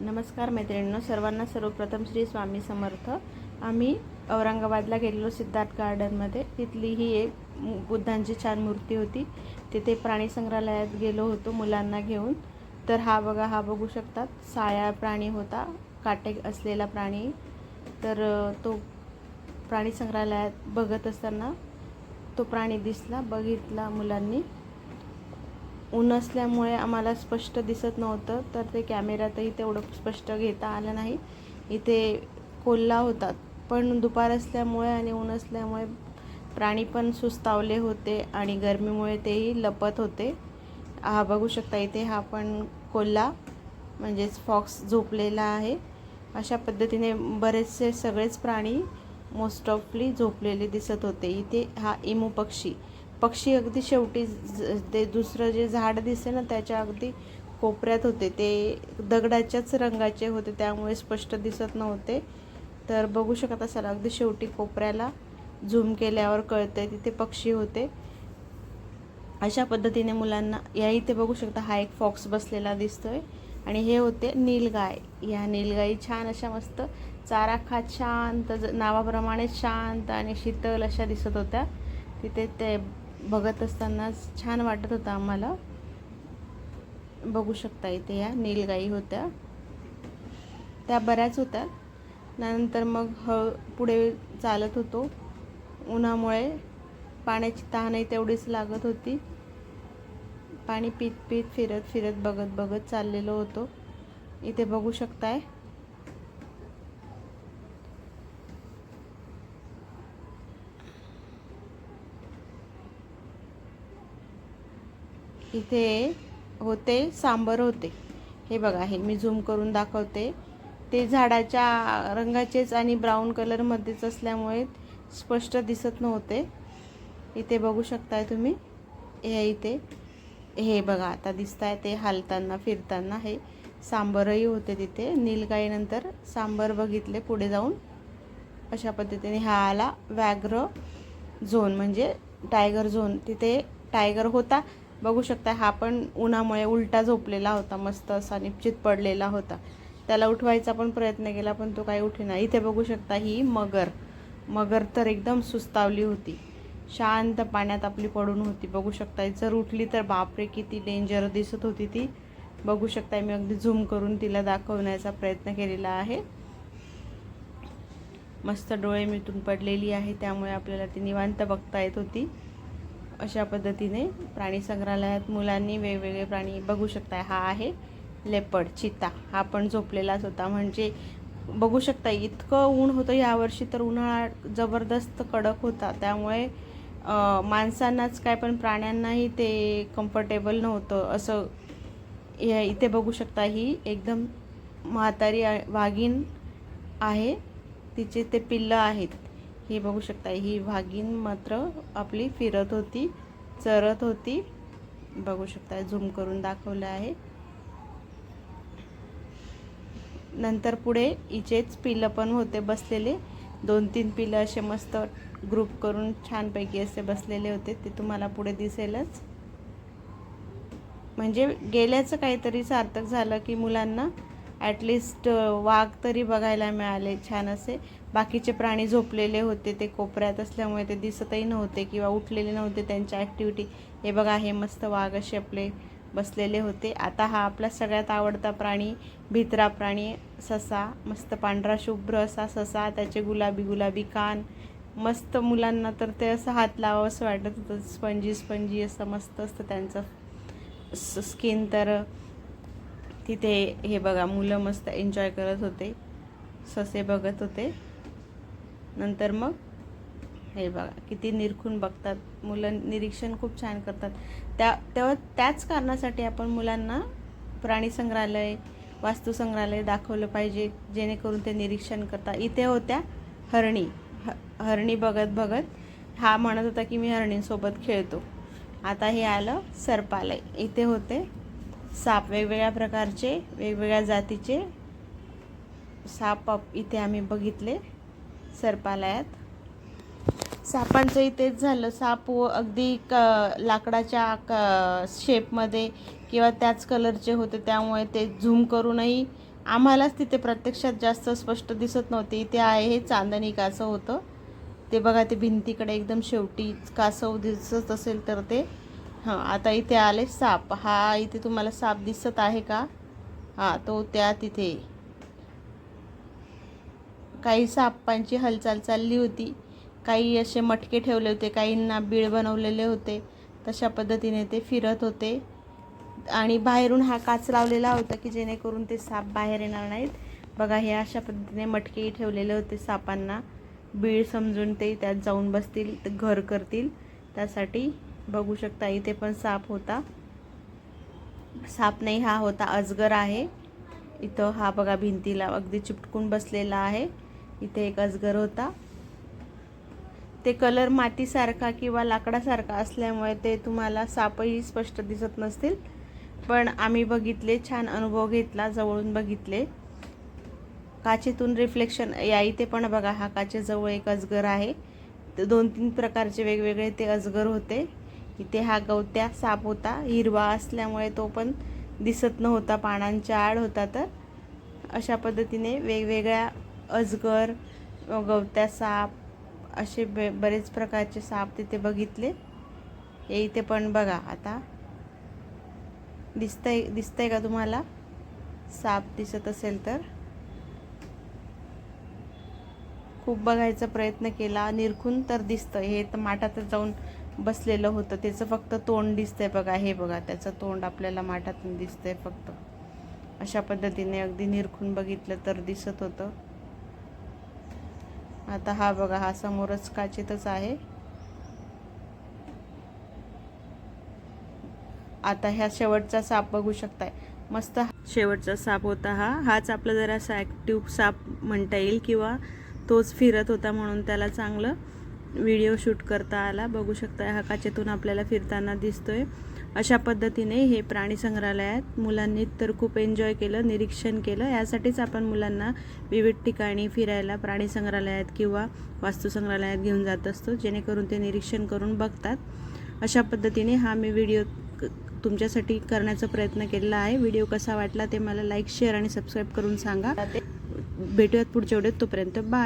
नमस्कार मैत्रिणींनो सर्वांना सर्वप्रथम श्री स्वामी समर्थ. आम्ही औरंगाबादला गेलेलो सिद्धार्थ गार्डनमध्ये. तिथली ही एक बुद्धांची छान मूर्ती होती. तिथे प्राणी संग्रहालयात गेलो होतो मुलांना घेऊन. तर हा बघा हा बघू शकतात. साया प्राणी होता काटे असलेला प्राणी. तर तो प्राणी संग्रहालयात बघत असताना तो प्राणी दिसला बघितला मुलांनी. ऊन असल्यामुळे आम्हाला स्पष्ट दिसत नव्हतं तर ते कॅमेऱ्यातही तेवढं स्पष्ट घेता आलं नाही. इथे कोल्हा होता पण दुपार असल्यामुळे आणि ऊन असल्यामुळे प्राणी पण सुस्तावले होते आणि गरमीमुळे तेही लपत होते. हा बघू शकता इथे हा पण कोल्हा म्हणजेच फॉक्स झोपलेला आहे. अशा पद्धतीने बरेचसे सगळेच प्राणी मोस्ट ऑफली झोपलेले दिसत होते. इथे हा इमू पक्षी पक्षी अगदी शेवटी ज- ते दुसरं जे झाड दिसते ना त्याच्या अगदी कोपऱ्यात होते. ते दगडाच्याच रंगाचे होते त्यामुळे स्पष्ट दिसत नव्हते. तर बघू शकत असाल अगदी शेवटी कोपऱ्याला झूम केल्यावर कळते तिथे पक्षी होते. अशा पद्धतीने मुलांना या इथे बघू शकता हा एक फॉक्स बसलेला दिसतोय. आणि हे होते नीलगाय. या नीलगाई छान अशा मस्त चारा खात शांत नावाप्रमाणे शांत आणि शीतल अशा दिसत होत्या. तिथे ते बघत असतानाच छान वाटत होतं आम्हाला. बघू शकता इथे या नीलगाई होत्या. त्या बऱ्याच होत्या. नंतर मग हळ पुढे चालत होतो. उन्हामुळे पाण्याची तहानही तेवढीच लागत होती. पाणी पीत पीत फिरत फिरत बघत बघत चाललेलो होतो. इथे बघू शकताय. इथे होते सांबर होते. हे बघा हे मी झूम करून दाखवते. ते झाडाच्या रंगाचेच आणि ब्राऊन कलरमध्येच असल्यामुळे स्पष्ट दिसत नव्हते. इथे बघू शकताय तुम्ही. हे इथे. हे बघा आता दिसत आहे ते हालताना फिरताना. हे सांबरही होते तिथे. नीलगाईनंतर सांबर बघितले पुढे जाऊन. अशा पद्धतीने हा आला व्याघ्र झोन म्हणजे टायगर झोन तिथे टायगर होता. बघू शकता हा पण उन्हामुळे उलटा झोपलेला होता मस्त असा निश्चित पडलेला होता. त्याला उठवायचा पण प्रयत्न केला पण तो काही उठेना इथे बघू शकता ही मगर. मगर तर एकदम सुस्तावली होती. शांत पाण्यात आपली पडून होती. बघू शकताय जर उठली तर बापरे किती डेंजर दिसत होती ती. बघू शकताय मी अगदी झूम करून तिला दाखवण्याचा प्रयत्न केलेला आहे. मस्त डोळे मिटून पडलेली आहे त्यामुळे आपल्याला ती निवांत बघता येत होती. अशा पद्धतीने प्राणी संग्रहालयात मुलांनी वेगवेगळे प्राणी बघू शकता हा आहे लेपड चिता. हा पण झोपलेलाच होता. म्हणजे बघू शकता इतकं ऊन होतं यावर्षी तर उन्हाळा जबरदस्त कडक होता. त्यामुळे माणसांनाच काय पण प्राण्यांनाही ते कम्फर्टेबल नव्हतं. असं हे इथे बघू शकता ही एकदम म्हातारी वाघीण आहे. तिचे ते पिल्लं आहेत. हे बघू शकता ही वाघीण मात्र आपली फिरत होती चरत होती. बघू शकता झूम करून दाखवलं आहे. नंतर पुढे हिचेच पिलं पण होते बसलेले. दोन तीन पिलं असे मस्त ग्रुप करून छानपैकी असे बसलेले होते. ते तुम्हाला पुढे दिसेलच. म्हणजे गेल्याचं काहीतरी सार्थक झालं की मुलांना ॲटलिस्ट वाघ तरी बघायला मिळाले छान असे. बाकीचे प्राणी झोपलेले होते ते कोपऱ्यात असल्यामुळे ते दिसतही नव्हते किंवा उठलेले नव्हते त्यांच्या ॲक्टिव्हिटी हे बघा हे मस्त वाघ असे आपले बसलेले होते. आता हा आपला सगळ्यात आवडता प्राणी भित्रा प्राणी ससा. मस्त पांढरा शुभ्र असा ससा त्याचे गुलाबी गुलाबी कान. मस्त मुलांना तर ते असं हात लावावं असं वाटत होतं. स्पंजी स्पंजी असं मस्त असतं त्यांचं. स्किन तर तिथे हे बघा मुलं मस्त एन्जॉय करत होते. ससे बघत होते. नंतर मग हे बघा किती निरखून बघतात. मुलं निरीक्षण खूप छान करतात. त्या तेव्हा त्याच कारणासाठी आपण मुलांना प्राणी संग्रहालय वास्तू संग्रहालय दाखवलं पाहिजे जेणेकरून ते निरीक्षण करतात इथे होत्या हरणी. ह हरणी बघत बघत हा म्हणत होता की मी हरणींसोबत खेळतो. आता हे आलं सर्पालय. इथे होते साप वेगवेगळ्या प्रकारचे वेगवेगळ्या जातीचे साप आप- इथे आम्ही बघितले सर्पालयात. सापांचं इथेच झालं साप व अगदी क लाकडाच्या क शेपमध्ये किंवा त्याच कलरचे होते त्यामुळे ते झूम करूनही आम्हालाच तिथे प्रत्यक्षात जास्त स्पष्ट दिसत नव्हते. इथे आहे हे चांदणी कासव होतं. ते बघा ते भिंतीकडे एकदम शेवटी कासव दिसत असेल तर ते हां आता इथे आले साप. हा इथे तुम्हाला साप दिसत आहे का? हां तो त्या तिथे. काही सापांची हालचाल चालली होती. काही असे मटके ठेवले होते काहींना बीळ बनवलेले होते. तशा पद्धतीने ते फिरत होते. आणि बाहेरून हा काच लावलेला होता की जेणेकरून ते साप बाहेर येणार नाहीत. बघा हे अशा पद्धतीने मटकेही ठेवलेले होते सापांना. बीळ समजून ते त्यात जाऊन बसतील ते घर करतील. त्यासाठी बघू शकता इथे पण साप होता. साप नाही हा होता अजगर आहे. इथं हा बघा भिंतीला अगदी चिपटकून बसलेला आहे. इथे एक अजगर होता. ते कलर मातीसारखा किंवा लाकडासारखा असल्यामुळे ते तुम्हाला सापही स्पष्ट दिसत नसतील. पण आम्ही बघितले छान अनुभव घेतला जवळून बघितले. काचेतून रिफ्लेक्शन या इथे पण बघा हा काचेजवळ एक अजगर आहे. दोन तीन प्रकारचे वेगवेगळे ते अजगर होते. इथे हा गवत्या साप होता. हिरवा असल्यामुळे तो पण दिसत नव्हता. पानांच्या आड होता तर. अशा पद्धतीने वेगवेगळ्या अजगर गवत्या साप असे बे बरेच प्रकारचे साप तिथे बघितले. हे इथे पण बघा. आता दिसतंय दिसतंय का तुम्हाला? साप दिसत असेल तर. खूप बघायचा प्रयत्न केला. निरखून तर दिसतं हे तर माठातच जाऊन बसलेलं होतं. त्याचं फक्त तोंड दिसतंय बघा. हे बघा त्याचं तोंड आपल्याला माठातून दिसतंय फक्त. अशा पद्धतीने अगदी निरखून बघितलं तर दिसत होतं. आता हा बघा हा समोरच काचेतच आहे. आता ह्या शेवटचा साप बघू शकताय. मस्त शेवटचा साप होता हा. हाच आपला जरासा ॲक्टिव्ह साप म्हणता येईल किंवा तोच फिरत होता म्हणून त्याला चांगलं व्हिडिओ शूट करता आला. बघू शकता हा काचेतून आपल्याला फिरताना दिसतोय. अशा पद्धतीने हे प्राणी संग्रहालयात मुलांनी तर खूप एन्जॉय केलं निरीक्षण केलं. यासाठीच आपण मुलांना विविध ठिकाणी फिरायला प्राणी संग्रहालयात किंवा वास्तू संग्रहालयात घेऊन जात असतो. जेणेकरून ते निरीक्षण करून बघतात. अशा पद्धतीने हा मी व्हिडिओ क- तुमच्यासाठी करण्याचा प्रयत्न केलेला आहे. व्हिडिओ कसा वाटला ते मला लाईक शेअर आणि सबस्क्राईब करून सांगा. भेटूयात पुढच्या व्हिडिओत तोपर्यंत. बाय